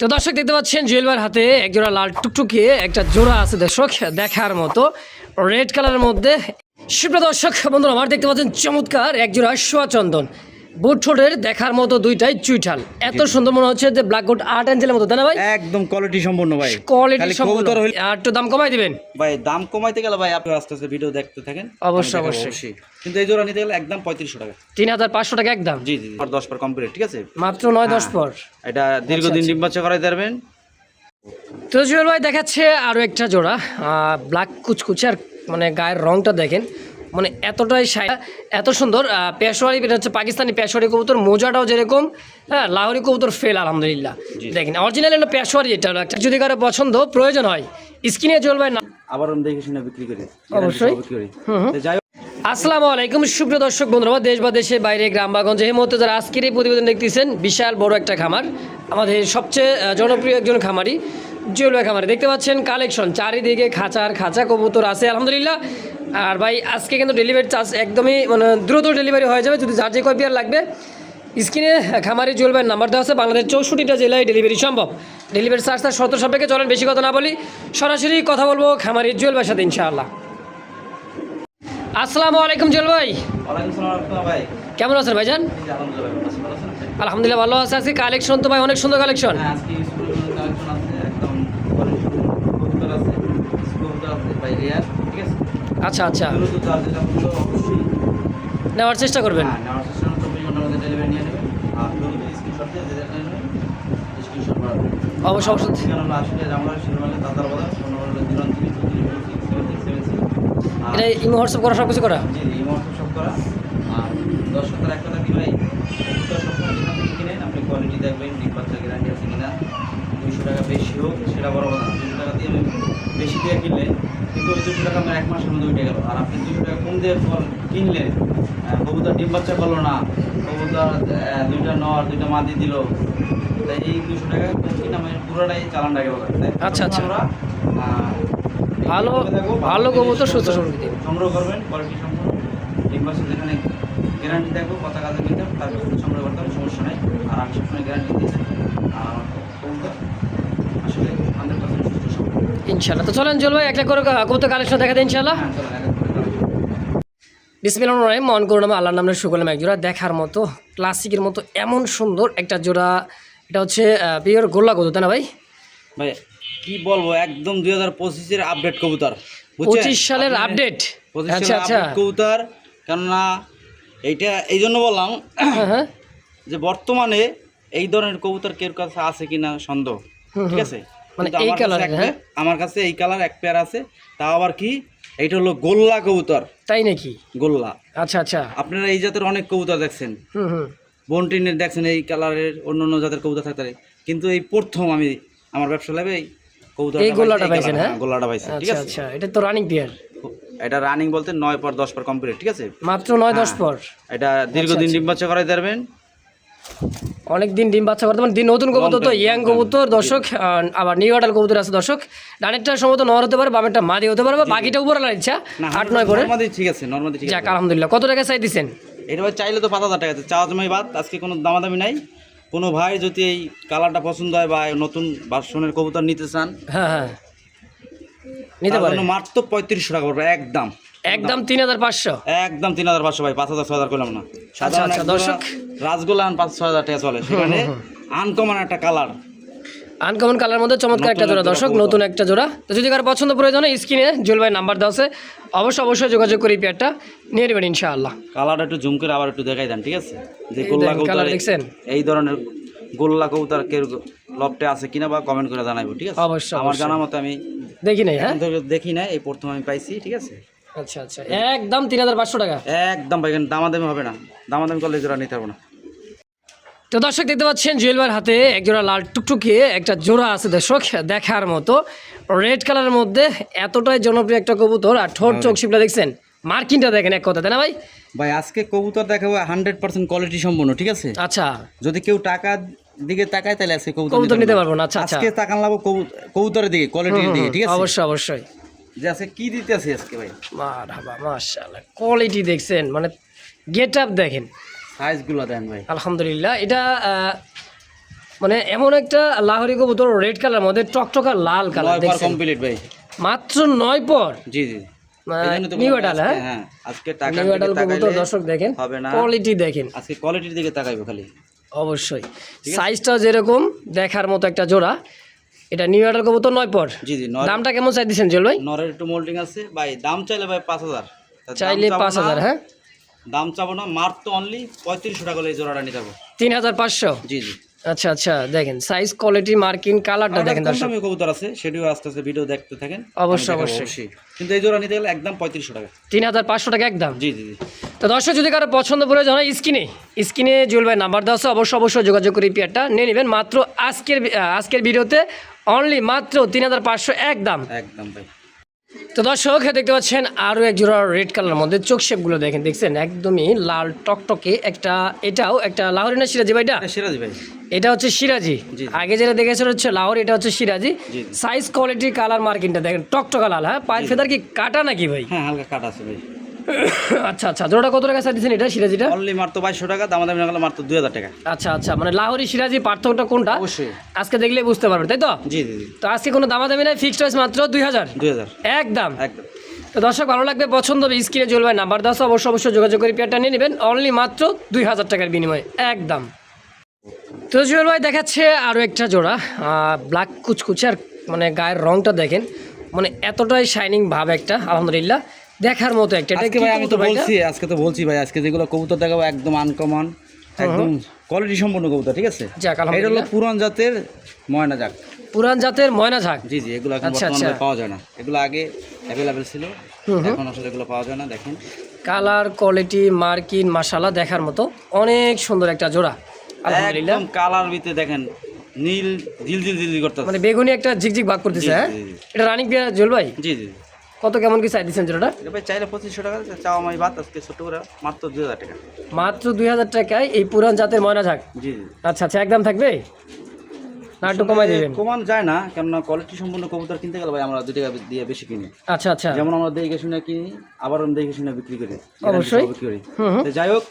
তো দর্শক দেখতে পাচ্ছেন, জুয়েলবার হাতে একজোড়া লাল টুকটুকে একটা জোড়া আছে দর্শক, দেখার মতো। রেড কালারের মধ্যে। সুপ্রিয় দর্শক, বন্ধুরা, আমার দেখতে পাচ্ছেন চমৎকার একজোড়া সোয়া চন্দন বুট ঠোঁটের দেখার মতো দুইটাই চুইঠাল। এত সুন্দর মনে হচ্ছে যে ব্ল্যাক গোট আর্ট অ্যাঞ্জেলের মতো তাই না ভাই? একদম কোয়ালিটি সম্পূর্ণ ভাই। কোয়ালিটি সম্পূর্ণ আর একটু দাম কমাই দিবেন? ভাই দাম কমাইতে গেলে ভাই আপনি আস্তে আস্তে ভিডিও দেখতে থাকেন। অবশ্যই, অবশ্যই। কিন্তু এই জোড়া নিতে গেলে একদম পঁয়ত্রিশশো টাকা। তিন হাজার পাঁচশো টাকা একদম? জি জি আর দশ পর কমপ্লিট ঠিক আছে? মাত্র নয় দশ পর। এটা দীর্ঘদিন ডিম বাচ্চা করাই পারবেন তো জুয়েল ভাই দেখাচ্ছে আরও একটা জোড়া ব্ল্যাক কুচকুচে আর মানে গায়ের রংটা দেখেন। মানে এতটাই সাই এত সুন্দর আহ, পেশোয়ারি এটা হচ্ছে পাকিস্তানি পেশোয়ারি কবুতর মোজাটাও যেরকম হ্যাঁ লাহোরি কবুতর ফেল আলহামদুলিল্লাহ। দেখেন অরিজিনাল হলো পেশোয়ারি এটা হলো একটা যদি কারও পছন্দ প্রয়োজন হয় স্ক্রিনে জুয়েল না আবার দেখে শুনে বিক্রি করি অবশ্যই। যাই আসসালামু আলাইকুম সুপ্রিয় দর্শক বন্ধুরা দেশ বা দেশের বাইরে গ্রাম বা গঞ্জে এই মুহূর্তে যারা আজকের এই প্রতিবেদন দেখতেছেন বিশাল বড় একটা খামার আমাদের সবচেয়ে জনপ্রিয় একজন খামারি জুয়েল খামারি। দেখতে পাচ্ছেন কালেকশন চারিদিকে খাঁচার খাঁচা কবুতর আছে আলহামদুলিল্লাহ। আর ভাই আজকে কিন্তু ডেলিভারি চার্জ একদমই মানে দ্রুত ডেলিভারি হয়ে যাবে। যদি যার যে কয় পেয়ার লাগবে স্ক্রিনে খামারি জুয়েল ভাইয়ের নাম্বার দেওয়া আছে বাংলাদেশ চৌষট্টিটা জেলায় ডেলিভারি সম্ভব। ডেলিভারি চার্জ তার শর্ত সাপেক্ষে চলেন বেশি কথা না বলি। সরাসরি কথা বলব খামারি জুয়েল ভাইয়ের সাথে ইনশাআল্লাহ। আসসালামু আলাইকুম জুয়েল ভাই। ওয়ালাইকুম আসসালাম ভাই। কেমন আছেন ভাইজান? আলহামদুলিল্লাহ ভাই, ভালো আছেন? আলহামদুলিল্লাহ ভালো আছে। আজকে কালেকশন তো ভাই অনেক সুন্দর কালেকশন হ্যাঁ, কালেকশন আছে একদম আচ্ছা আচ্ছা। নেওয়ার চেষ্টা করবেন। হ্যাঁ অবশ্যই এটা ইমো হোয়াটসঅ্যাপ করা সব কিছু করা দর্শকদের একটা কথা কি ভাই কবুতর সবসময় যেখান থেকে কিনেন আপনি কোয়ালিটি দেখবেন ডিম বাচ্চা গ্যারান্টি আছে কিনা। দুইশো টাকা বেশি হোক সেটা বড় কথা। দুশো টাকা দিয়ে আমি বেশি দিয়ে কিনলে দুশো টাকা আমার এক মাসের মধ্যে উঠে গেল। আর আপনি দুশো টাকা কম দিয়ে ফল কিনলেন কবুতর ডিম বাচ্চা করল না কবুতর দুইটা নর দুইটা মাদি দিল। তাই এই দুশো টাকা কম কিনে আমি পুরোটাই চালানটা গেল আচ্ছা, আচ্ছা। আমরা ভালো ভালো কবুতর সুস্থ সংগ্রহ- সবজি সংগ্রহ করবেন কোয়ালিটি সম্পূর্ণ ডিম বাচ্চা যেখানে গ্যারান্টি থাকব কথা কাজে নিতে তার সংগ্রহ করতে হবে সমস্যা নাই। আর আমি সবসময় গ্যারান্টি দিয়েছি। আর আমার কবুতর আসলে হান্ড্রেড পার্সেন্ট ইনশাল্লাহ তো চলেন জল ভাই একটা করে কবুতর কালেকশন দেখা দেয় ইনশাল্লাহ বিসমিল্লাহ রহিম মন করুন আল্লাহর নামের সুকলাম এক জোড়া দেখার মতো ক্লাসিকের মতো এমন সুন্দর একটা জোড়া। এটা হচ্ছে পিওর গোল্লা কবুতর তাই না ভাই? ভাই কি বলব একদম দুই হাজার পঁচিশের আপডেট কবুতর পঁচিশ সালের আপডেট আচ্ছা আচ্ছা। কবুতর কেননা এইটা এই জন্য বললাম হ্যাঁ হ্যাঁ। যে বর্তমানে এই ধরনের কবুতর কেউ কাছে আছে কিনা সন্দেহ ঠিক আছে? মানে এই আমার কাছে হ্যাঁ? আমার কাছে এই কালার এক পেয়ার আছে। তাও আবার কি? এইটা হলো গোল্লা কবুতর। তাই নাকি? গোল্লা। আচ্ছা আচ্ছা। আপনারা এই জাতের অনেক কবুতর দেখছেন। হুম হুম। বন্টিনের দেখছেন এই কালারের অন্য অন্য জাতের কবুতর থাকতে পারে। কিন্তু এই প্রথম আমি আমার ব্যবসা লাভে এই কবুতর এই গোল্লাটা পাইছেন, হ্যাঁ? গোল্লাটা ঠিক আচ্ছা আছে? আচ্ছা। এটা তো রানিং পেয়ার এটা রানিং বলতে নয় পর দশ পর কমপ্লিট ঠিক আছে? মাত্র নয় দশ হ্যাঁ। পর। এটা দীর্ঘদিন আচ্ছা। করাই পারবেন অনেক দিন ডিম বাচ্চা করতে দিন নতুন কবুতর তো ইয়াং। কবুতর দর্শক আবার নিউ আডাল কবুতর আছে দর্শক। ডানেরটা সম্ভবত নর হতে পারে বামেরটা মাদি হতে পারে বা বাকিটা উপর আলার ইচ্ছা আট নয় করে। ঠিক আছে নর্মাদি ঠিক আছে। আলহামদুলিল্লাহ। কত টাকা চাই দিচ্ছেন এটা চাইলে তো পাঁচ হাজার টাকা চাওয়া জমাই বাদ আজকে কোনো দামাদামি নাই। কোনো ভাই যদি এই কালারটা পছন্দ হয় বা নতুন বাসনের কবুতর নিতে চান হ্যাঁ হ্যাঁ। নিতে পারেন জন্য মাত্র পঁয়ত্রিশশো টাকা পড়বে একদম। একদম তিন হাজার পাঁচশো। একদম তিন হাজার পাঁচশো ভাই পাঁচ হাজার ছ হাজার করলাম না। আচ্ছা, দর্শক। আন পাঁচ ছ হাজার টাকা চলে। সেখানে আনকমন একটা কালার আনকমন কালার মধ্যে চমৎকার একটা জোড়া দর্শক নতুন একটা জোড়া। তো যদি কারও পছন্দ প্রয়োজন হয় স্ক্রিনে জুয়েল ভাই নাম্বার দেওয়া আছে। অবশ্যই অবশ্যই যোগাযোগ করে পেয়ারটা নিয়ে নেবেন ইনশাআল্লাহ। কালারটা একটু জুম করে আবার একটু দেখাই দেন ঠিক আছে? যে এই গোল্লা কবুতর দেখছেন? এই ধরনের গোল্লা কবুতর কেউ লপটে আছে কিনা বা কমেন্ট করে জানাইবো ঠিক আছে? অবশ্যই, আমার। জানা মতো আমি দেখি নাই হ্যাঁ? দেখি এই প্রথম আমি পাইছি ঠিক আছে? আচ্ছা আচ্ছা। একদম তিন হাজার পাঁচশো টাকা। একদম ভাই দামাদামি হবে না। দামাদামি করলে জোড়া নিতে পারব না। তো দর্শক দেখতে পাচ্ছেন জুয়েল ভাইয়ের হাতে এক জোড়া লাল টুকটুকে একটা জোড়া আছে দর্শক দেখার মতো। রেড কালারের মধ্যে এতটাই জনপ্রিয় একটা কবুতর আর ঠোঁট চোখ শিপটা দেখছেন? মার্কিনটা দেখেন এক কথা তাই না ভাই? ভাই আজকে কবুতর দেখাবো হান্ড্রেড পার্সেন্ট কোয়ালিটি সম্পন্ন ঠিক আছে? আচ্ছা। যদি কেউ টাকার দিকে তাকায় তাহলে আজকে কবুতর নিতে পারব না। আচ্ছা আচ্ছা। আজকে তাকান লাভ কবুতরের দিকে কোয়ালিটির দিকে ঠিক আছে? অবশ্যই অবশ্যই। যে আজকে কি দিতে আজকে ভাই? মারহাবা মাশাআল্লাহ কোয়ালিটি দেখছেন মানে গেট আপ দেখেন। সাইজগুলো দেন ভাই। আলহামদুলিল্লাহ এটা মানে এমন একটা লাহোরি কবুতর রেড কালার মধ্যে টকটকা লাল কালার দেখছেন? কমপ্লিট ভাই। মাত্র নয় পর? জি জি। হ্যাঁ? হ্যাঁ আজকে টাকা কবুতর দর্শক দেখেন কোয়ালিটি দেখেন। আজকে কোয়ালিটির দিকে তাকাইবো খালি। অবশ্যই। সাইজটা যেরকম দেখার মতো একটা জোড়া। এটা নিউ আডাল কবুতর নয় পর। জি জি দামটা কেমন চাই দিচ্ছেন জল ভাই? নরের একটু মোল্ডিং আছে। ভাই দাম চাইলে ভাই পাঁচ হাজার। তা চাইলে পাঁচ হাজার হ্যাঁ? দাম চাবো না মার তো অনলি পঁয়ত্রিশশো টাকা এই জোড়াটা নিতে হবে। তিন হাজার পাঁচশো? জি জি। আচ্ছা আচ্ছা দেখেন সাইজ কোয়ালিটি মার্কিং কালারটা দেখেন দর্শক। দামি কবুতর আছে সেটিও আস্তে আস্তে ভিডিও দেখতে থাকেন। অবশ্যই, অবশ্যই। কিন্তু এই জোড়া নিতে গেলে একদম পঁয়ত্রিশশো টাকা। তিন হাজার পাঁচশো টাকা একদম? জি জি জি। তো দর্শক যদি কারও পছন্দ পড়ে জানা স্ক্রিনে স্ক্রিনে জুয়েল ভাই নাম্বার দেওয়া আছে অবশ্যই অবশ্যই যোগাযোগ করে পেয়ারটা নিয়ে নেবেন। মাত্র আজকের আজকের ভিডিওতে অনলি মাত্র তিন হাজার পাঁচশো একদম একদম ভাই। তো দর্শক দেখতে পাচ্ছেন আরও এক জোড়া রেড কালার মধ্যে চোখ শেপগুলো দেখেন দেখছেন? একদমই লাল টকটকে একটা এটাও একটা লাহোরি না সিরাজি ভাইটা? এটা সিরাজি ভাই। এটা হচ্ছে সিরাজি। আগে যেটা দেখেছেন হচ্ছে লাহোর এটা হচ্ছে সিরাজি। সাইজ কোয়ালিটি কালার মার্কিংটা দেখেন টকটকা লাল হ্যাঁ? পায়ের ফেদার কি কাটা নাকি ভাই? হ্যাঁ হালকা কাট আছে ভাই। আচ্ছা আচ্ছা। জোড়া কত টাকা দিচ্ছেন এটা সিরাজিটা? অনলি মাত্র বাইশশো টাকা দাম দামি না গেলে মাত্র দুই হাজার টাকা। আচ্ছা আচ্ছা। মানে লাহোরি সিরাজি পার্থক্যটা কোনটা? অবশ্যই। আজকে দেখলে বুঝতে পারবেন তাই তো? জি জি জি। তো আজকে কোনো দামাদামি নাই ফিক্সড প্রাইস মাত্র দুই হাজার? দুই হাজার। একদম। একদম। তো দর্শক ভালো লাগবে পছন্দ হবে স্ক্রিনে চলবে নাম্বার দাস অবশ্যই অবশ্যই যোগাযোগ করে পেয়ারটা নিয়ে নেবেন। অনলি মাত্র দুই হাজার টাকার বিনিময়ে। একদম। তো জুয়েল ভাই দেখাচ্ছে আরও একটা জোড়া। ব্ল্যাক কুচকুচে আর মানে গায়ের রংটা দেখেন। মানে এতটাই শাইনিং ভাব একটা আলহামদুলিল্লাহ। দেখার মতো একটা আজকে ভাই আমি তো? বলছি আজকে তো বলছি ভাই আজকে যেগুলো কবুতর দেখাবো একদম আনকমন একদম কোয়ালিটি সম্পন্ন কবুতর ঠিক আছে? এটা হলো পুরান জাতের ময়না যাক পুরান জাতের ময়না ঝাঁক জি জি এগুলো এখন আচ্ছা, বর্তমানে আচ্ছা। পাওয়া যায় না। এগুলো আগে অ্যাভেলেবেল ছিল এখন আসলে এগুলো পাওয়া যায় না দেখেন। কালার কোয়ালিটি মার্কিন মাসালা দেখার মতো অনেক সুন্দর একটা জোড়া। আলহামদুলিল্লাহ। একদম কালার ভিতরে দেখেন নীল জিল জিল জিল জিল করতেছে। মানে বেগুনি একটা ঝিকঝিক ভাগ করতেছে হ্যাঁ। এটা রানিং বিয়ার জুয়েল ভাই? জি জি। কত কেমন কি চাই দিচ্ছেন যেটা ভাই চাইলে পঁচিশশো টাকা চাওয়া মাই ভাত আজকে ছোট করে মাত্র দুই হাজার টাকা। মাত্র দুই হাজার টাকায় এই পুরান জাতের ময়না ঝাঁক জি। আচ্ছা আচ্ছা একদম থাকবে? না একটু কমাই দেবেন। কমান যায় না কেননা কোয়ালিটি সম্পূর্ণ কবুতর কিনতে গেলে ভাই আমরা দু টাকা দিয়ে বেশি কিনি। আচ্ছা আচ্ছা। যেমন আমরা দেখে শুনে কিনি আবার দেখে শুনে বিক্রি করি। অবশ্যই। বিক্রি করি। যাই হোক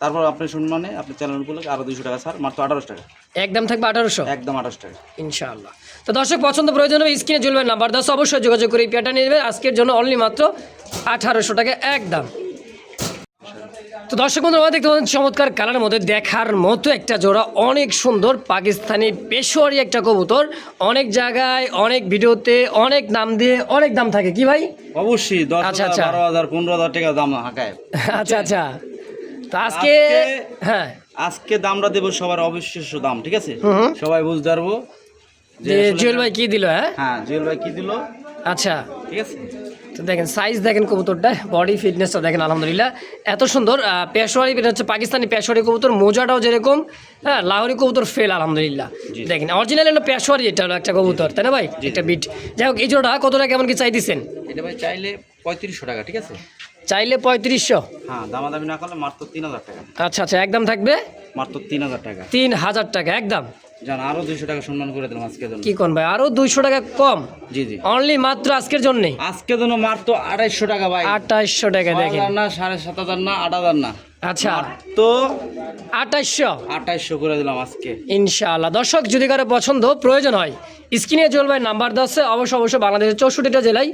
তারপর আপনার সম্মানে আপনার চ্যানেল উপলক্ষে আরও দুইশো টাকা ছাড় মাত্র আঠারোশো টাকা। একদম থাকবে আঠারোশো? একদম আঠারোশো টাকা। ইনশাআল্লাহ। তো দর্শক পছন্দ প্রয়োজন হবে স্ক্রিনে চলবে নাম্বার দশ অবশ্যই যোগাযোগ করে এই পেয়ারটা নিয়ে নেবে আজকের জন্য অনলি মাত্র আঠারোশো টাকা একদম। তো দর্শক বন্ধু আমরা দেখতে পাচ্ছেন চমৎকার কালার মধ্যে দেখার মতো একটা জোড়া অনেক সুন্দর পাকিস্তানি পেশোয়ারি একটা কবুতর। অনেক জায়গায় অনেক ভিডিওতে অনেক নাম দিয়ে অনেক দাম থাকে। কি ভাই? অবশ্যই দশ আচ্ছা, আচ্ছা। হাজার পনেরো হাজার টাকা দাম হাঁকায়। আচ্ছা আচ্ছা। তো আজকে হ্যাঁ। আজকে দামটা দেবো সবার অবিশ্বাস্য দাম ঠিক আছে। সবাই বুঝতে পারব যে জুয়েল ভাই কি দিল হ্যাঁ? হ্যাঁ জুয়েল ভাই কি দিল? আচ্ছা। ঠিক আছে? তো দেখেন সাইজ দেখেন কবুতরটা বডি ফিটনেসটা দেখেন আলহামদুলিল্লাহ। এত সুন্দর পেশোয়ারি এটা হচ্ছে পাকিস্তানি পেশোয়ারি কবুতর মোজাটাও যেরকম হ্যাঁ লাহোরি কবুতর ফেল আলহামদুলিল্লাহ। দেখেন অরিজিনাল হলো পেশোয়ারি এটা হলো একটা কবুতর তাই না ভাই? একটা বিট যাই হোক এই জোড়া কত টাকা কেমন কি চাই দিচ্ছেন এটা ভাই চাইলে পঁয়ত্রিশশো টাকা ঠিক আছে? চাইলে পঁয়ত্রিশশো। হ্যাঁ দামাদামি না করলে মাত্র তিন হাজার টাকা। আচ্ছা আচ্ছা একদম থাকবে? মাত্র তিন হাজার টাকা। তিন হাজার টাকা একদম। জান আরও দুইশো টাকা সম্মান করে দিলাম আজকের জন্য। কি কোন ভাই? আরও দুইশো টাকা কম? জি জি। অনলি মাত্র আজকের জন্যে? আজকের জন্য মাত্র টাকা ভাই। আঠাইশশো টাকা দেখেন। না সাড়ে সাত হাজার না আট হাজার না। আচ্ছা তো আঠাইশশো। আঠাইশশো করে দিলাম আজকে। ইনশাআল্লাহ। দর্শক যদি কারও পছন্দ প্রয়োজন হয় স্ক্রিনে চলবে নাম্বার দশে অবশ্য অবশ্যই বাংলাদেশের চৌষট্টিটা জেলায়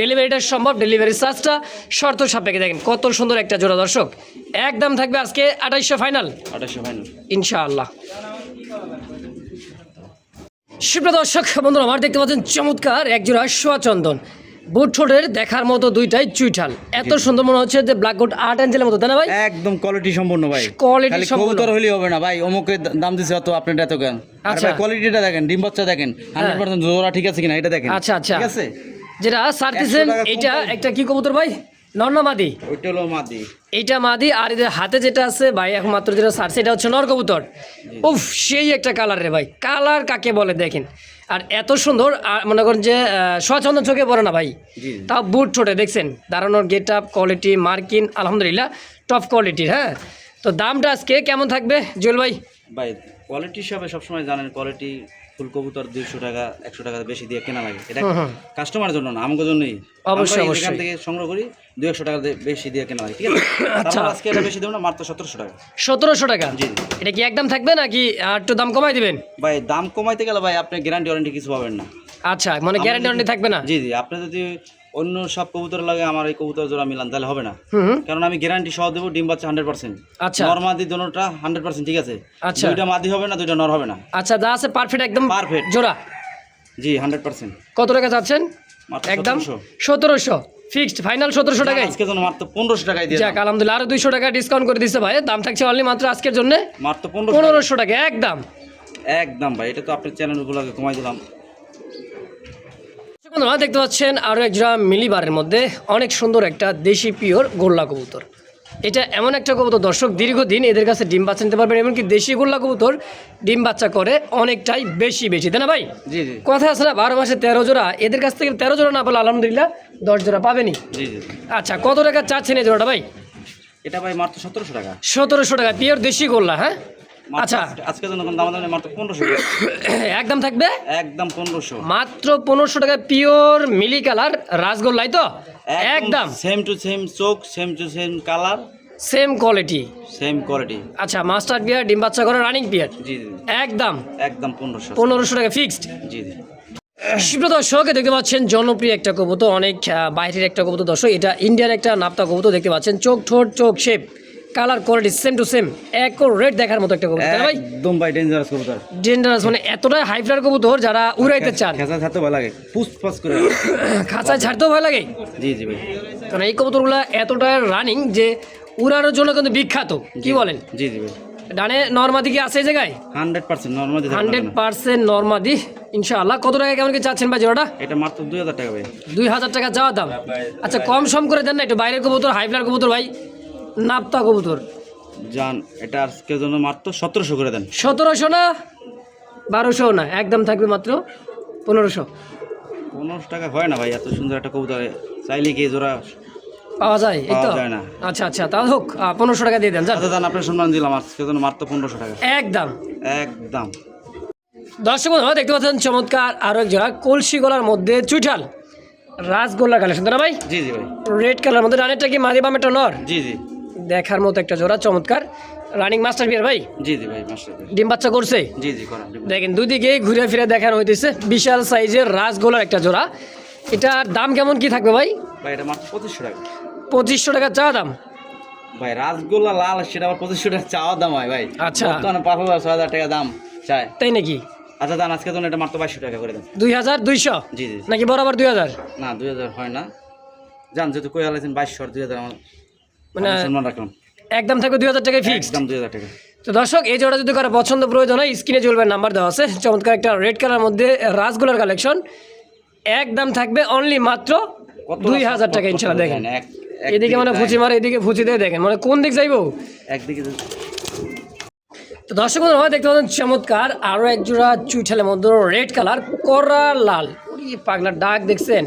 ডেলিভারিটা সম্ভব। ডেলিভারি চার্জটা শর্ত সাপেক্ষে দেখেন কত সুন্দর একটা জোড়া দর্শক। একদম থাকবে আজকে আঠাইশশো ফাইনাল। আঠাইশশো ফাইনাল। ইনশাআল্লাহ। সুপ্রিয় দর্শক বন্ধুরা আমার দেখতে পাচ্ছেন চমৎকার একজোড়া সোয়াচন্দন বুট ঠোঁটের দেখার মতো দুইটাই চুইঠাল। এত সুন্দর মনে হচ্ছে যে ব্ল্যাক গোট আট অ্যাঞ্জেলের মতো তাই না ভাই? একদম কোয়ালিটি সম্পূর্ণ ভাই। কোয়ালিটি সম্পূর্ণ। হলেই হবে না ভাই অমুকের দাম দিছে অত আপনার এত কেন? আচ্ছা। কোয়ালিটিটা দেখেন ডিম বাচ্চা দেখেন হান্ড্রেড পার্সেন্ট জোড়া ঠিক আছে কিনা এটা দেখেন। আচ্ছা আচ্ছা। ঠিক আছে? যেটা সার দিচ্ছেন 100 টাকা কম এটা একটা কি কবুতর ভাই? নর্নামাদি ওইটা হলো মাদি। এইটা মাদি আর এদের হাতে যেটা আছে ভাই এখন মাত্র যেটা সারছে এটা হচ্ছে নর কবুতর। উফ সেই একটা কালার রে ভাই। কালার কাকে বলে দেখেন? আর এত সুন্দর আর মনে করেন যে সচন্দন চোখে পড়ে না ভাই। তাও বুট ছোটে দেখছেন? দাঁড়ানোর গেট আপ কোয়ালিটি মার্কিন আলহামদুলিল্লাহ টপ কোয়ালিটির হ্যাঁ? তো দামটা আজকে কেমন থাকবে জুয়েল ভাই? ভাই কোয়ালিটি হিসাবে সবসময় জানেন কোয়ালিটি ফুল কবুতর দুইশো টাকা একশো টাকা বেশি দিয়ে কেনা লাগে এটা হুম, হুম। কাস্টমারের জন্য না আমাদের জন্যই অবশ্যই, অবশ্যই। থেকে সংগ্রহ করি দুই একশো টাকা বেশি দিয়ে কেনা লাগে ঠিক আছে আচ্ছা। আজকে এটা বেশি দেবো না মাত্র সতেরোশো টাকা সতেরোশো টাকা জি। এটা কি একদম থাকবে নাকি আর একটু দাম কমাই দিবেন ভাই দাম কমাইতে গেলে ভাই আপনি গ্যারান্টি ওয়ারেন্টি কিছু পাবেন না আচ্ছা মানে গ্যারান্টি ওয়ারেন্টি থাকবে না জি জি আপনি যদি অন্য সব কবুতর লাগে আমার এই কবুতর জোড়া মিলান তাহলে হবে না। কারণ আমি গ্যারান্টি সহ দেবো ডিম বাচ্চা হান্ড্রেড পার্সেন্ট আচ্ছা। নর্মাদি দোনোটা হান্ড্রেড পার্সেন্ট ঠিক আছে? আচ্ছা। দুইটা মাদি হবে না দুইটা নর হবে না। আচ্ছা যা আছে পারফেক্ট একদম Perfect। জোড়া। জি হান্ড্রেড পার্সেন্ট কত টাকা যাচ্ছেন মাত্র একদম সতেরোশো। ফিক্সড ফাইনাল সতেরোশো টাকায়। আজকে জন্য মাত্র পনেরোশো টাকায় দিয়ে যাক আলহামদুলিল্লাহ আরও দুইশো টাকা ডিসকাউন্ট করে দিচ্ছে ভাই। দাম থাকছে অনলি মাত্র আজকের জন্য মাত্র পনেরোশো টাকা একদম। একদম ভাই এটা তো আপনার চ্যানেলগুলোকে কমাই দিলাম। বন্ধুরা দেখতে পাচ্ছেন আরও এক জোড়া মিলিবারের মধ্যে অনেক সুন্দর একটা দেশি পিওর গোল্লা কবুতর। এটা এমন একটা কবুতর দর্শক দীর্ঘদিন এদের কাছে ডিম বাচ্চা নিতে পারবেন এমনকি দেশি গোল্লা কবুতর ডিম বাচ্চা করে অনেকটাই বেশি বেশি তাই না ভাই? জি জি। কথা আছে না বারো মাসে তেরো জোড়া এদের কাছ থেকে তেরো জোড়া না বলে আলহামদুলিল্লাহ দশ জোড়া পাবেনি জি জি। আচ্ছা কত টাকা চাচ্ছেন এই জোড়াটা ভাই? এটা ভাই মাত্র সতেরোশো টাকা। সতেরোশো টাকা পিওর দেশি গোল্লা হ্যাঁ? আচ্ছা। আজকে- জন্য দাম দাম মাত্র পনেরোশো একদম থাকবে? একদম পনেরোশো। মাত্র পনেরোশো টাকা পিওর মিলি কালার রাসগোল্লাই তো? একদম সেম টু সেম চোখ same to same colour same quality same quality আচ্ছা মাস্টার বিয়ার ডিম বাচ্চা করে রানিং বিয়ার জি জি একদম। একদম পনেরোশো। পনেরোশো টাকা ফিক্সড জি জি। সুপ্রিয় দর্শক দেখতে পাচ্ছেন জনপ্রিয় একটা কবুতর অনেক বাইরের একটা কবুতর দর্শক এটা ইন্ডিয়ার একটা নাপ্তা কবুতর দেখতে পাচ্ছেন চোখ ঠোঁট চোখ shape colour quality same to same এক রেড দেখার মতো একটা কবুতর ভাই? একদম ভাই ডেঞ্জারাস কবুতর। ডেঞ্জারাস মানে এতটাই হাই ফ্লার কবুতর যারা উড়াইতে চান। খেসা খাতে ভালো লাগে পুস পাস করে। খাঁচায় ছাড়তেও ভয় লাগে? জি জি ভাই। কারণ এই কবুতরগুলো এতটাই রানিং যে উড়ানোর জন্য কিন্তু বিখ্যাত কি বলেন? জি জি ভাই। ডানে নর্মাদি কি আছে এই জায়গায়? Hundred percent normal hundred percent নর্মাদি ইনশাআল্লাহ। কত টাকা কেমন কি চাচ্ছেন ভাই জোড়াটা? এটা মাত্র দুই হাজার টাকা ভাই। দুই হাজার টাকা যাওয়া দাম। আচ্ছা কম সম করে দেন না একটু বাইরের কবুতর হাইফ্লার কবুতর ভাই। নাপ্তা কবুতর। যান এটা আজকের জন্য মাত্র সতেরোশো করে দেন। সতেরোশো না? বারোশো না একদম থাকবে মাত্র পনেরোশো। পনেরোশো টাকা হয় না ভাই এত সুন্দর একটা কবুতর। চাইলে কি জোড়া পাওয়া যায়? এই তো? যায় না। আচ্ছা আচ্ছা তাহলে হোক পনেরোশো টাকা দিয়ে দেন আচ্ছা দান আপনার সম্মান দিলাম আজকের জন্য মাত্র পনেরোশো টাকা। একদম। একদম। দর্শক বন্ধুরা দেখতে পাচ্ছেন চমৎকার আরও এক জোড়া কলসি গলার মধ্যে চুইঠাল। রাসগোল্লা কালেকশন তাই না ভাই? জি জি ভাই। রেড কালার মধ্যে রানেরটা কি মাদি বামেটা নর? জি জি। দেখার মতো একটা জোড়া চমৎকার। রানিং মাস্টার বিয়ার ভাই? জি জি ভাই মাস্টার ডিম বাচ্চা করছে? জি জি করান দেখেন দুদিকে ঘুরে ফিরে দেখানো হইতেছে। বিশাল সাইজের রাসগোলার একটা জোড়া। এটার দাম কেমন কি থাকবে ভাই? ভাই এটা মাত্র পঁচিশশো টাকা। পঁচিশশো টাকা চা দাম? ভাই রাসগোল্লা লাল সেটা আবার পঁচিশশো টাকা চাওয়ার দাম হয় ভাই। আচ্ছা। পাঁচ হাজার ছয় হাজার টাকা দাম চায়। তাই নাকি? আচ্ছা দান আজকে জন্য এটা মাত্র বাইশশো টাকা করে দেন। দুই হাজার দুইশো? জি জি। নাকি বরাবর দুই হাজার? না দুই হাজার হয় না। জান যেহেতু কই হালাইছেন বাইশশো দুই হাজার আমার মানে সম্মান রাখলাম। একদম থাকবে দুই হাজার টাকায় ফিক্সড একদম দুই হাজার টাকা। তো দর্শক এই জোড়া যদি কারও পছন্দ প্রয়োজন হয় স্ক্রিনে চলবে নাম্বার দেওয়া আছে। চমৎকার একটা রেড কালার মধ্যে রাসগোলার কালেকশন একদম থাকবে অনলি মাত্র দুই হাজার টাকা ইনশাল্লাহ দেখেন। এদিকে মানে ফুচি মারে এদিকে ফুচি দিয়ে দেখেন। মানে কোন দিক যাইবো? একদিকে তো দর্শক বন্ধুরা দেখতে পাচ্ছেন চমৎকার আরও এক জোড়া চুইঠালের মধ্যে রেড কালার করা লাল। পাগলার ডাক দেখছেন।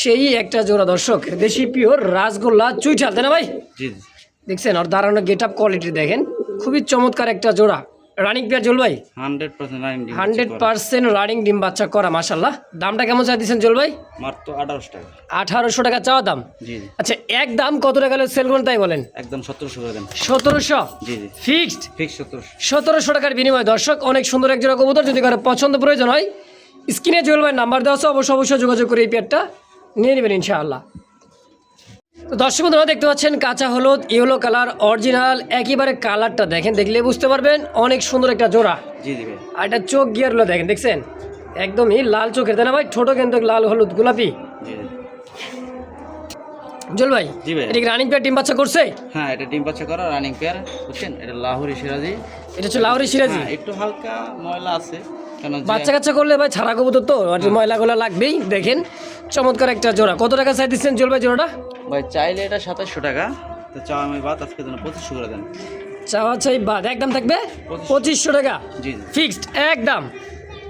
সেই একটা জোড়া দর্শক দেশি পিওর রাসগোল্লা চুইঠাল তাই না ভাই? দেখছেন আর দাঁড়ানো গেট আপ কোয়ালিটি দেখেন খুবই চমৎকার একটা জোড়া। রানিং পেয়ার জল ভাই? হান্ড্রেড পার্সেন্ট রানিং ডিম বাচ্চা করা। মাসাল্লাহ দামটা কেমন চাই দিচ্ছেন জল ভাই? মাত্র আঠারোশো টাকা। আঠারোশো টাকা চাওয়া দাম? আচ্ছা এক দাম কত টাকা সেল করুন তাই বলেন? একদম সতেরোশো সতেরোশো? ফিক্সড সতেরোশো। সতেরোশো টাকার বিনিময়ে দর্শক অনেক সুন্দর এক জোড়া কবুতর যদি কারও পছন্দ প্রয়োজন হয় স্ক্রিনে জুয়েল ভাই নাম্বার দেওয়া আছে অবশ্যই অবশ্যই যোগাযোগ করে এই পেয়ারটা নিয়ে নেবেন ইনশাআল্লাহ। তো দর্শক বন্ধুরা দেখতে পাচ্ছেন কাঁচা হলুদ ইয়েলো কালার অরিজিনাল একেবারে কালারটা দেখেন দেখলে বুঝতে পারবেন অনেক সুন্দর একটা জোড়া। জি জি আর এটা চোখ গিয়ারগুলো দেখেন দেখছেন? একদমই লাল চোখের তাই না ভাই? ছোটো কিন্তু লাল হলুদ গোলাপি। জল ভাই জি ভাই। এটা রানিং পেয়ার ডিম বাচ্চা করছে? হ্যাঁ এটা ডিম বাচ্চা করা রানিং পেয়ার বুঝছেন? এটা লাহোরি সিরাজি। এটা হচ্ছে লাউরি সিরাজি। হ্যাঁ একটু হালকা ময়লা আছে। বাচ্চা কাচ্চা করলে ভাই ছাড়া কবুতর তো আর ময়লাগুলো লাগবেই দেখেন। চমৎকার একটা জোড়া। কত টাকা চাই দিচ্ছেন জল ভাই জোড়াটা? ভাই চাইলে এটা সাতাশশো টাকা। তো চাও আমি বাদ আজকে জন্য পঁচিশশো করে দেন। চাওয়া চাই বাদ। একদম থাকবে? পঁচিশশো। টাকা? জি ফিক্সড? একদম।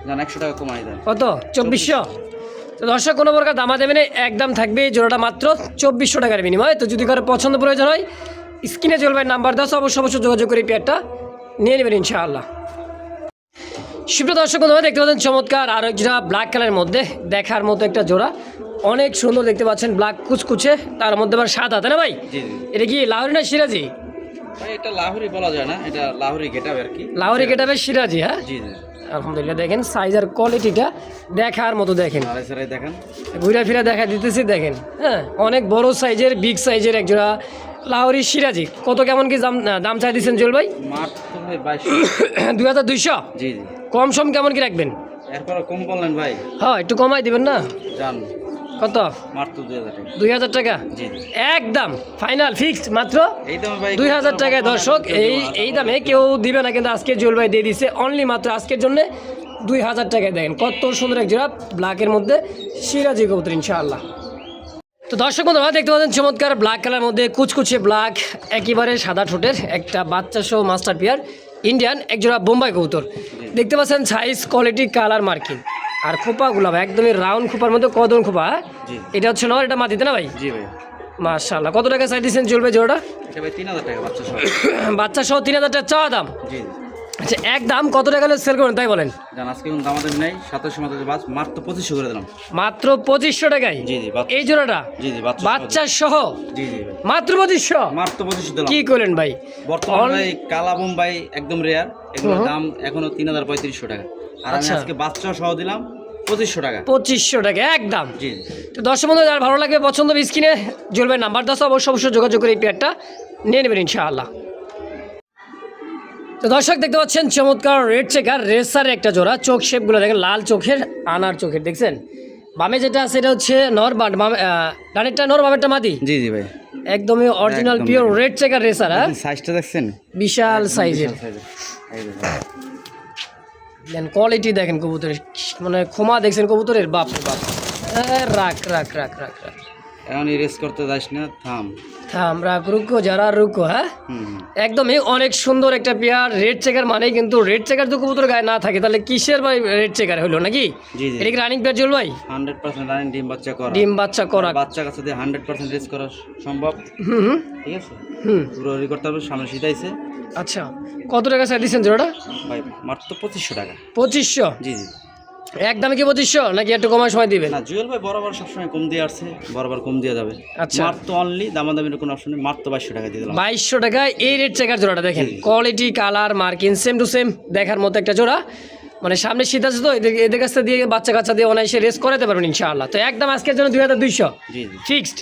জান একশো টাকা কমাই দেন। কত? চব্বিশশো। তো দর্শক কোনো প্রকার দামা দেবে না একদম থাকবে এই জোড়াটা মাত্র চব্বিশশো টাকার বিনিময়। তো যদি কারও পছন্দ প্রয়োজন হয় স্ক্রিনে চলবে নাম্বার দাস অবশ্যই অবশ্যই যোগাযোগ করে পেয়ারটা নিয়ে নেবেন ইনশাআল্লাহ। সুপ্রিয় দর্শক বন্ধুরা দেখতে পাচ্ছেন চমৎকার আর জোড়া ব্ল্যাক কালারের মধ্যে দেখার মতো একটা জোড়া। অনেক সুন্দর দেখতে পাচ্ছেন ব্ল্যাক কুচকুচে তার মধ্যে আবার সাদা তাই না ভাই? এটা কি লাহোরি না সিরাজি? ভাই এটা লাহোরি বলা যায় না এটা লাহোরি গেটাবে আর কি। লাহোরি কেটাবে সিরাজি হ্যাঁ? জি জি। আলহামদুলিল্লাহ দেখেন সাইজের কোয়ালিটিটা দেখার মতো দেখেন। দেখেন। ঘুরে ফিরে দেখা দিতেছি দেখেন হ্যাঁ? অনেক বড় সাইজের বিগ সাইজের এক জোড়া লাহোরি সিরাজি। কত কেমন কি দাম দাম চাই দিচ্ছেন জুয়েল ভাই? দুই হাজার দুইশো? জি জি। কম সম কেমন কি রাখবেন? এরপর কম বললেন ভাই। হ্যাঁ একটু কমাই দিবেন না? যান কত? দুই হাজার টাকা। একদম। ফাইনাল ফিক্সড মাত্র দুই হাজার টাকায়। দর্শক এই এই দামে কেউ দিবে না কিন্তু আজকে জুয়েল ভাই দিয়ে দিছে অনলি মাত্র আজকের জন্য দুই হাজার টাকায়। দেখেন কত সুন্দর এক জোড়া ব্ল্যাকের মধ্যে সিরাজি কবুতর ইনশাআল্লাহ। তো দর্শক বন্ধুরা দেখতে পাচ্ছেন চমৎকার ব্ল্যাক কালার মধ্যে কুচকুচে ব্ল্যাক একেবারে সাদা ঠোঁটের একটা বাচ্চা সহ মাস্টার পিয়ার ইন্ডিয়ান একজোড়া বোম্বাই কবুতর। দেখতে পাচ্ছেন সাইজ কোয়ালিটি কালার মার্কিং আর খোপাগুলো ভাই একদমই রাউন্ড খোপার মধ্যে কদম খোপা? এটা হচ্ছে নর এটা মাটিতে না ভাই? জি ভাই। মাশাআল্লাহ কত টাকা চাই দিচ্ছেন চলবে জোড়া এটা ভাই তিন হাজার টাকা বাচ্চা সহ তিন হাজার টাকা চাওয়া দাম? জি। আচ্ছা এক দাম কত টাকা সেল করেন তাই বলেন। জান আজকে কোনো দামাদামি নাই সাতাশশো মাত্র বাস মাত্র পঁচিশশো করে দিলাম। মাত্র পঁচিশশো টাকায়? জি জি বাচ্চা। এই জোড়াটা? জি জি বাচ্চা সহ। জি জি মাত্র পঁচিশশো? মাত্র পঁচিশশো দিলাম। কি করলেন ভাই? বর্তমানে কালা বোম্বাই একদম রেয়ার এগুলোর দাম এখনও তিন হাজার পঁয়ত্রিশশো টাকা। আর আমি আচ্ছা। আজকে বাচ্চা সহ দিলাম পঁচিশশো টাকা। পঁচিশশো টাকা একদম। জি জি। তো দর্শক বন্ধু যার ভালো লাগবে পছন্দ স্ক্রিনে জ্বলবে নাম্বার দশ অবশ্যই অবশ্যই যোগাযোগ করে এই পেয়ারটা নিয়ে নেবেন ইনশাআল্লাহ। তো দর্শক দেখতে পাচ্ছেন চমৎকার রেড চেকার রেসার একটা জোড়া চোখ শেপগুলো দেখেন লাল চোখের আনার চোখের দেখছেন? বামে যেটা আছে এটা হচ্ছে নর বাট ডানেরটা নর বামেরটা মাদি? জি জি ভাই। একদমই original pure red checker racer হ্যাঁ? সাইজটা দেখছেন? বিশাল সাইজের। দেন কোয়ালিটি দেখেন কবুতরের মানে ক্ষমা দেখছেন কবুতরের? বাপ। বাপ রাখ রাখ রাখ রাখ রাখ। এখন রেস করতে যাস না থাম। থাম রাখ রুকো যারা রুকো হ্যাঁ? হুম। একদমই অনেক সুন্দর একটা পেয়ার রেড চেকার মানে কিন্তু রেড চেকার তো কবুতর গায়ে না থাকে তাহলে কিসের ভাই রেড চেকার হলো নাকি? জি এটা কি রানিং পেয়ার চল ভাই হান্ড্রেড পার্সেন্ট রানিং ডিম বাচ্চা করা। ডিম বাচ্চা করা। বাচ্চা কাছে দিয়ে হান্ড্রেড পার্সেন্ট রেস করা সম্ভব। হুম ঠিক আছে? হুম। পুরো করতে হবে সামনে শীতাইছে। আচ্ছা কত টাকা চাই দিচ্ছেন জোড়াটা? ভাই মাত্র পঁচিশশো টাকা। পঁচিশশো? জি জি। একদমই কি পঁচিশশো নাকি একটু কমার সময় দিবেন? না জুয়েল ভাই বরাবর সবসময় কম দিয়ে আসছে বরাবর কম দিয়ে যাবে। আচ্ছা। মাত্র অনলি দামাদামির কোনো অপশন নেই মাত্র বাইশশো টাকা দিয়ে দিলাম। বাইশশো টাকায় এই রেড চেকার জোড়াটা দেখেন। Quality colour marking same to same দেখার মতো একটা জোড়া। মানে সামনে শীত আছে তো এদের কাছ থেকে দিয়ে বাচ্চা কাচ্চা দিয়ে অনায়াসে রেস করাতে পারবেন ইনশাআল্লাহ। তো একদম আজকের জন্য দুই হাজার দুইশো। জি জি। ফিক্সড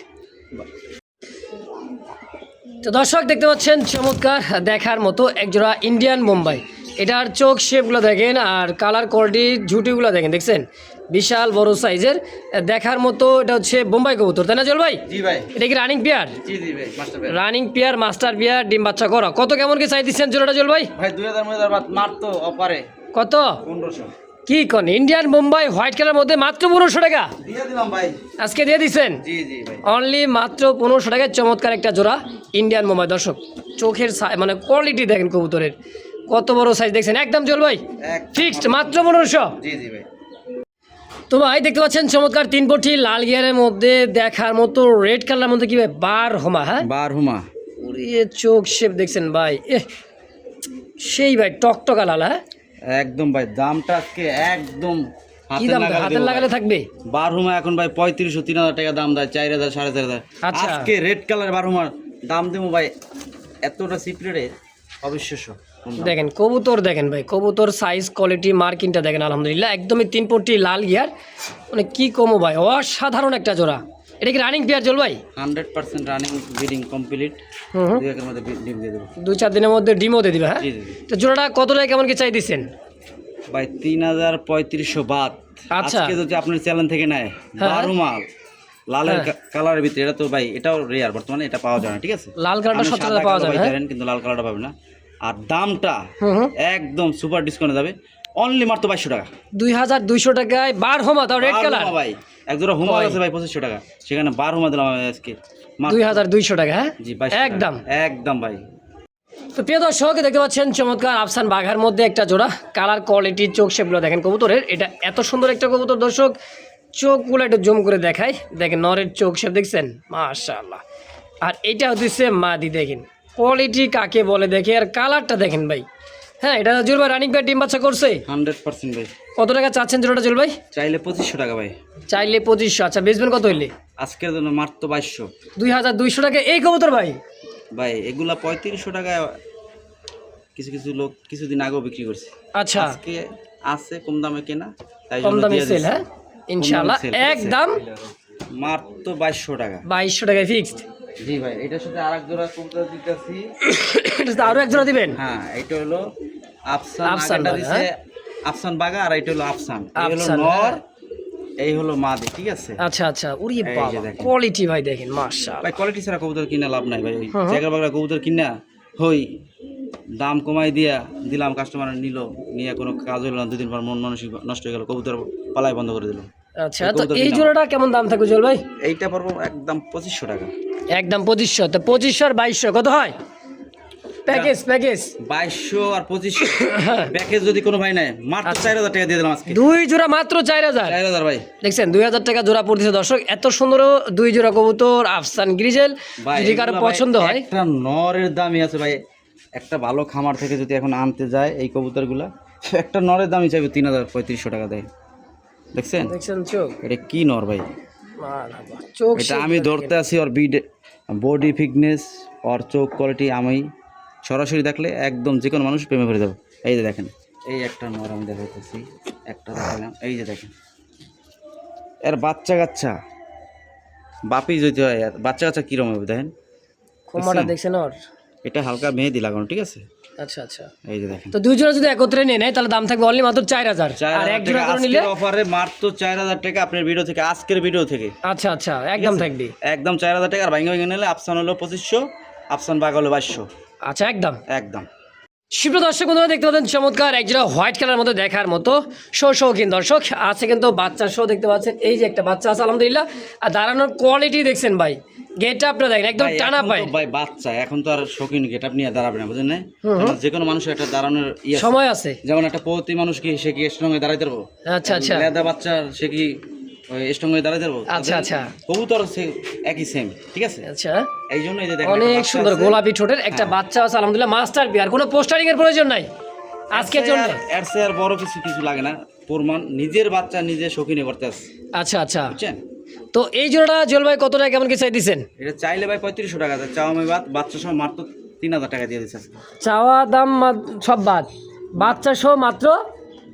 তো দর্শক দেখতে পাচ্ছেন চমৎকার দেখার মতো একজোড়া ইন্ডিয়ান মুম্বাই এটার চোখ শেপগুলো দেখেন আর কালার কোয়ালিটি ঝুটিগুলো দেখেন দেখছেন? বিশাল বড় সাইজের দেখার মতো এটা হচ্ছে বোম্বাই কবুতর তাই না জল ভাই? এটা কি running pair running pair master pair ডিম বাচ্চা করা। কত কেমন কি চাই দিচ্ছেন জোড়াটা জল ভাই? কত? কি কন? ইন্ডিয়ান মুম্বাই হোয়াইট কালার মধ্যে মাত্র পনেরোশো টাকা? আজকে দিয়ে দিচ্ছেন অনলি মাত্র পনেরোশো টাকায় চমৎকার একটা জোড়া ইন্ডিয়ান মুম্বাই দর্শক চোখের মানে কোয়ালিটি দেখেন কবুতরের। কত বড় সাইজ দেখছেন? একদম চল ভাই। ফিক্সড মাত্র পনেরোশো? জি জি ভাই। তো ভাই দেখতে পাচ্ছেন চমৎকার তিন পটি লাল গিয়ারের মধ্যে দেখার মতো রেড কালার মধ্যে কি ভাই? বার হোমা হ্যাঁ? বার হুমা উড়িয়ে চোখ শেপ দেখছেন ভাই। এ সেই ভাই টকটকা লাল হ্যাঁ? একদম ভাই দামটা আজকে একদম কি দাম? হাতের লাগালে থাকবে? বার হুমা এখন ভাই পঁয়ত্রিশশো তিন হাজার টাকা দাম দেয় চার হাজার সাড়ে চার হাজার। আচ্ছা। আজকে রেড কালার বার হুমার দাম দেবো ভাই এতটা সিপ্রেটে অবিশ্বাস্য। দেখেন কবুতর দেখেন ভাই কবুতর সাইজ কোয়ালিটি মার্কিংটা দেখেন আলহামদুলিল্লাহ একদমই তিন পট্টি লাল গিয়ার মানে কি কমো ভাই অসাধারণ একটা জোড়া। এটা কি রানিং পেয়ার চল ভাই? Hundred percent running breeding complete দুই চার দিনের মধ্যে ডিমও দিয়ে দিবে হ্যাঁ। তো জোড়াটা কত টাকা কেমন কি চাই দিচ্ছেন ভাই তিন হাজার পঁয়ত্রিশশো বাদ। আচ্ছা। যদি আপনার চ্যানেল থেকে নেয় হ্যাঁ। বারো মাল। লালের হ্যাঁ। কালারের ভিতরে এটা তো ভাই এটাও রেয়ার বর্তমানে এটা পাওয়া যায় না ঠিক আছে? লাল কালারটা সচরাচর পাওয়া যায় হ্যাঁ? কিন্তু লাল কালারটা পাবেন না। আর দামটা একদম সুপার ডিসকাউন্টে যাবে। অনলি মাত্র বাইশশো টাকা। দুই হাজার দুইশো টাকায় বার হোমা তাও রেড কালার। ভাই। এক জোড়া হুমা। আছে ভাই পঁচিশশো টাকা। সেখানে বার হোমা দিলাম আজকে। দুই হাজার দুইশো টাকা হ্যাঁ? জি ভাই একদম। একদম ভাই। তো প্রিয় দর্শক দেখতে পাচ্ছেন চমৎকার আফসান বাঘার মধ্যে একটা জোড়া। কালার কোয়ালিটি চোখ শেপগুলো দেখেন কবুতরের। এটা এত সুন্দর একটা কবুতর দর্শক। চোখগুলো একটু জুম করে দেখায় দেখেন নরের চোখ শেপ দেখছেন? মাশাআল্লাহ। আর এটা হচ্ছে মাদি দেখেন। কোয়ালিটি কাকে বলে দেখে? আর কালারটা দেখেন ভাই। হ্যাঁ এটা জুল ভাই রানিং ভাই ডিম বাচ্চা করছে? হান্ড্রেড পার্সেন্ট ভাই। কত টাকা চাচ্ছেন জোড়াটা জুল ভাই? চাইলে পঁচিশশো টাকা ভাই। চাইলে পঁচিশশো। আচ্ছা বেচবেন কত হইলে? আজকের জন্য মাত্র বাইশশো। দুই হাজার দুইশো টাকা। এই কবুতর ভাই? ভাই এগুলা পঁয়ত্রিশশো টাকায় কিছু কিছু লোক কিছুদিন আগেও বিক্রি করছে। আচ্ছা। আজকে আছে কম দামে কেনা তাই কম দামে সেল হ্যাঁ? আছে? একদম মাত্র বাইশশো টাকা। বাইশশো টাকায় ফিক্সড জি ভাই এটার সাথে আর এক জোড়া কবুতর দিতেছি। আরও এক জোড়া দিবেন? হ্যাঁ এটা হলো আফসান দিছে আফসান বাগা আর এটা হলো আফসান। এই হলো নর হ্যাঁ। এই হলো মাদি ঠিক আছে? আচ্ছা আচ্ছা বাবা কোয়ালিটি ভাই দেখেন মাশাআল্লাহ। ভাই কোয়ালিটি ছাড়া কবুতর কিনা লাভ নাই ভাই। হুম। জায়গা বাগড়া কবুতর কিনা হই দাম কমাই দিয়া দিলাম কাস্টমার নিল নিয়ে কোনো কাজ হলো না দুদিন পর মন মানসিক নষ্ট হয়ে গেল কবুতর পালাই বন্ধ করে দিল। আচ্ছা তো এই জোড়াটা কেমন দাম থাকবে জল ভাই? এইটা পড়ব একদম পঁচিশশো টাকা। একদম পঁচিশশো তো পঁচিশশো আর বাইশশো কত হয়? প্যাকেজ প্যাকেজ বাইশশো আর পঁচিশশো। প্যাকেজ যদি কোনো ভাই নাই মাত্র চার হাজার টাকা দিয়ে দিলাম আজকে। দুই জোড়া মাত্র চার হাজার? চার হাজার ভাই। দেখছেন দুই হাজার টাকা জোড়া পড়তেছে। দর্শক এত সুন্দর দুই জোড়া কবুতর আফসান গ্রিজেল। যদি কারও পছন্দ হয়। একটা নরের দামই আছে ভাই। একটা ভালো খামার থেকে যদি এখন আনতে যায় এই কবুতরগুলা একটা নরের দামই চাইবে তিন হাজার পঁয়ত্রিশশো টাকা দেয়। দেখছেন? দেখছেন চোখ? এটা কি নর ভাই? চোখ এটা আমি ধরতে আছি ওর বিড বডি ফিটনেস ওর চোখ কোয়ালিটি আমি সরাসরি দেখলে একদম যে কোনো মানুষ প্রেমে পড়ে যাব। এই যে দেখেন এই একটা নর আমি দেখাইতেছি একটা দেখালাম এই যে দেখেন। এর বাচ্চা কাচ্চা বাপি যদি হয় আর বাচ্চা কাচ্চা কীরকম হবে দেখেন? খোমাটা দেখছেন ওর? এটা হালকা মেহেদি লাগানো ঠিক আছে? আচ্ছা আচ্ছা। এই যে দেখেন। তো দুই জোড়া যদি একত্রে নিয়ে নেয় তাহলে দাম থাকবে অনলি মাত্র চার হাজার। চার আর এক জোড়া করে নিলে অফারে মাত্র চার হাজার টাকা আপনার ভিডিও থেকে আজকের ভিডিও থেকে। আচ্ছা আচ্ছা একদম থাকবে। একদম চার হাজার টাকা আর ভাঙে ভেঙে নিলে হলো পঁচিশশো আফসান বাঘ হলো বাইশশো। আচ্ছা একদম। একদম। শিপ্র দর্শক বন্ধুরা দেখতে পাচ্ছেন চমৎকার এক জোড়া হোয়াইট কালার মতো দেখার মতো। শো শৌখিন দর্শক আছে কিন্তু বাচ্চা শো দেখতে পাচ্ছেন। এই যে একটা বাচ্চা আছে আলহামদুলিল্লাহ। আর দাঁড়ানোর কোয়ালিটি দেখছেন ভাই। গেটটা আপনারা দেখেন একদম টানা তো ভাই বাচ্চা এখন তো আর শৌখিন গেট দাঁড়াবে না বুঝলেন না? যে কোনো মানুষের একটা দাঁড়ানোর ইয়ে সময় আছে। যেমন একটা প্রতি মানুষ কি সে কি স্ট্রং হয়ে দাঁড়াইতে পারব? আচ্ছা আচ্ছা। লেদা বাচ্চা সে কি স্ট্রং হয়ে দাঁড়াইতে পারব? আচ্ছা, আচ্ছা। কবুতর সে একই সেম ঠিক আছে? আচ্ছা। এই জন্য এই যে দেখেন অনেক সুন্দর গোলাপি ঠোঁটের একটা বাচ্চা আছে আলহামদুলিল্লাহ মাস্টার বিয়ার কোনো পোস্টারিং এর প্রয়োজন নাই। আজকের জন্য এর আর- বড় কিছু কিছু লাগে না। প্রমাণ নিজের বাচ্চা নিজে শৌখিনে করতে আচ্ছা আচ্ছা। বুঝছেন? তো এই জোড়াটা জল ভাই কত টাকা কেমন কি চাই দিচ্ছেন এটা চাইলে ভাই পঁয়ত্রিশশো টাকা চাওয়া আমি বাদ বাচ্চা সহ মাত্র তিন হাজার টাকা দিয়ে দিচ্ছে। আজকে। চাওয়া দাম সব বাদ। বাচ্চা সহ মাত্র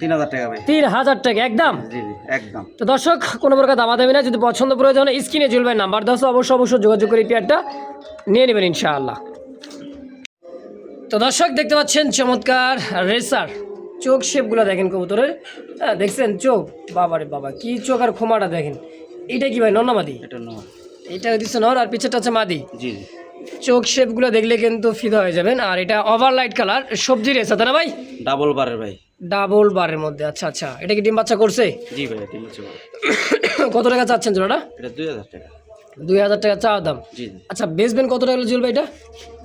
তিন হাজার টাকা ভাই। তিন হাজার টাকা একদম? জি জি একদম। তো দর্শক কোনো প্রকার দামাদামি না যদি পছন্দ প্রয়োজন স্ক্রিনে চলবে নাম্বার দশ অবশ্যই অবশ্যই যোগাযোগ করে পেয়ারটা নিয়ে নেবেন ইনশাআল্লাহ। তো দর্শক দেখতে পাচ্ছেন চমৎকার রেসার। চোখ শেপগুলো দেখেন কবুতরের। হ্যাঁ দেখছেন চোখ? বাবারে বাবা কি চোখ আর খোমাটা দেখেন। এইটা কি ভাই? নন্নামাদি এটা নয় এটা দিচ্ছে নর আর পিছেরটা হচ্ছে মাদি? জি জি। চোখ শেপগুলো দেখলে কিন্তু ফিদা হয়ে যাবেন। আর এটা ওভার লাইট কালার সবজি রেসা তাই না ভাই? ডাবল বারের ভাই। ডাবল বারের মধ্যে আচ্ছা আচ্ছা। এটা কি ডিম বাচ্চা করছে? জি ভাই আছে ভাই। কত টাকা চাচ্ছেন জোড়াটা? এটা দুই হাজার টাকা। দুই হাজার টাকা চাওয়া দাম? জি আচ্ছা বেচবেন কত টাকা হলে ভাই এটা?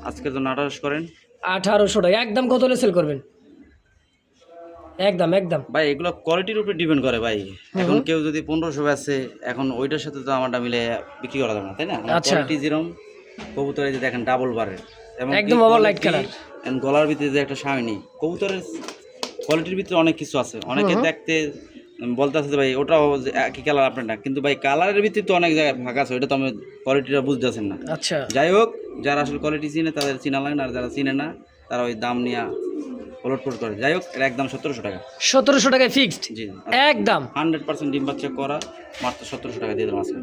আজকের জন্য আঠারোশো করেন। আঠারোশো টাকা। একদম কত হলে সেল করবেন? একদম একদম। ভাই এগুলো কোয়ালিটির উপরে ডিপেন্ড করে ভাই। এখন কেউ যদি পনেরোশো আছে এখন ওইটার সাথে তো আমারটা মিলে বিক্রি করা যাবে না তাই না। কোয়ালিটি যেরকম কবুতরে যে দেখেন ডাবল বারের এবং একদম over light colour। গলার ভিতরে যে একটা শাইনি কবুতরের কোয়ালিটির ভিতরে অনেক কিছু আছে। অনেকে দেখতে বলতে আছে যে ভাই ওটাও একই কালার আপনার না। কিন্তু ভাই কালারের ভিত্তিতে তো অনেক জায়গায় ফাঁকা আছে ওইটা তো আমি কোয়ালিটিটা বুঝতেছেন না। আচ্ছা। যাই হোক যারা আসলে কোয়ালিটি চিনে তাদের চিনা লাগে না আর যারা চিনে না তারা ওই দাম নিয়ে ওলটপট করে যাই হোক এটা একদম সতেরোশো টাকা। সতেরোশো টাকায় ফিক্সড জি একদম। হান্ড্রেড পার্সেন্ট ডিম বাচ্চা করা মাত্র সতেরোশো টাকা দিয়ে আজকে।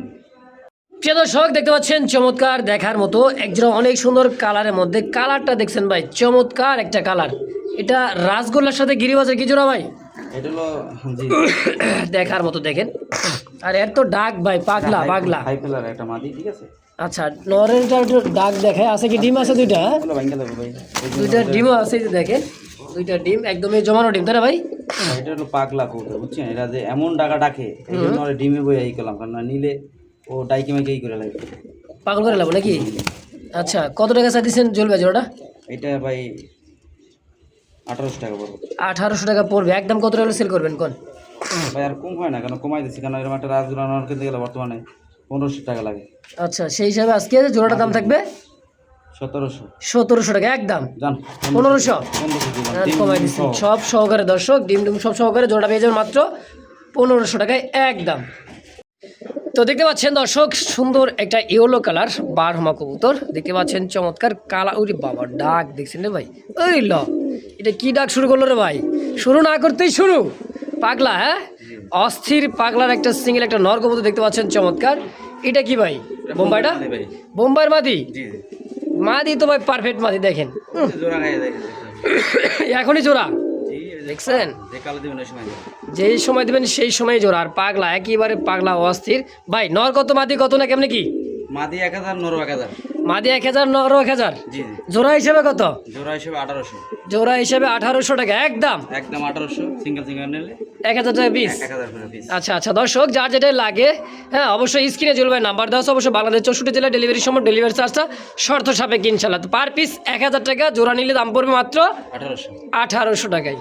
প্রিয় দর্শক দেখতে পাচ্ছেন চমৎকার দেখার মতো একজন অনেক সুন্দর কালারের মধ্যে। কালারটা দেখছেন ভাই চমৎকার একটা কালার। এটা রাসগোল্লার সাথে গিরিবাজের কি জোড়া ভাই? দেখার মতো দেখেন। আর এর তো ডাক ভাই পাগলা পাগলা। একটা মাদি ঠিক আছে? আচ্ছা নরেনটা একটু ডাক দেখায়। আছে কি ডিম আছে দুইটা হ্যাঁ? দুইটা ডিমও আছে দেখেন। দুইটা ডিম একদমই জমানো ডিম তাই না ভাই? এটা হলো পাগলা কবুতর বুঝছেন? এটা যে এমন ডাকা ডাকে এই জন্য ডিমে বই এই করলাম কারণ নিলে ও ডাইকে মাইকে এই করে লাগবে পাগল করে লাগবো নাকি? আচ্ছা কত টাকা চা দিচ্ছেন জ্বলবে জোড়াটা? এটা ভাই আঠারোশো টাকা পড়বে। আঠারোশো টাকা পড়বে একদম কত টাকা সেল করবেন কোন? ভাই আর কম হয় না কেন কমাই দিচ্ছি কারণ এরকম একটা রাজগুলো কিনতে গেলে বর্তমানে পনেরোশো টাকা লাগে। আচ্ছা সেই হিসাবে আজকে জোড়াটার দাম থাকবে? সতেরোশো। টাকা একদম। পনেরোশো। কমাই দিচ্ছি সব সহকারে দর্শক ডিম ডিম সব সহকারে জোড়া পেয়ে যাবেন মাত্র পনেরোশো টাকায় একদম। তো দেখতে পাচ্ছেন দর্শক সুন্দর একটা ইয়েলো কালার বার হমা কবুতর। দেখতে পাচ্ছেন চমৎকার কালা উরি বাবা ডাক দেখছেন রে ভাই। ওই ল এটা কি ডাক শুরু করল রে ভাই? শুরু না করতেই শুরু। পাগলা হ্যাঁ? অস্থির পাগলার একটা সিঙ্গেল একটা নর কবুতর দেখতে পাচ্ছেন চমৎকার। এটা কি ভাই? বোম্বাইটা? বোম্বাইয়ের মাদি মাদি তো ভাই পারফেক্ট মাদি, দেখেন। এখনই জোড়া? দেখছেন। যেই সময় দিবেন সেই সময় জোড়া। আর পাগলা, একেবারে পাগলা, অস্থির। ভাই, নর কত, মাদি কত না কেমনি কি? মাদি এক হাজার নর এক হাজার। মাদি এক হাজার নর এক হাজার। জোড়া হিসেবে কত? জোড়া হিসেবে আঠারোশো। জোড়া হিসেবে আঠারোশো টাকা একদম? একদম আঠারোশো সিঙ্গেল সিঙ্গেল নিলে। এক হাজার টাকা পিস পিস আচ্ছা আচ্ছা দর্শক যার যেটাই লাগে হ্যাঁ অবশ্যই স্ক্রিনে চলবে নাম্বার দেওয়া অবশ্যই বাংলাদেশ চৌষট্টি জেলা ডেলিভারির সময় ডেলিভারি চার্জটা শর্ত সাপেক্ষে ইনশাল্লাহ পার পিস এক হাজার টাকা জোড়া নিলে দাম পড়বে মাত্র আঠারোশো। আঠারোশো টাকায়।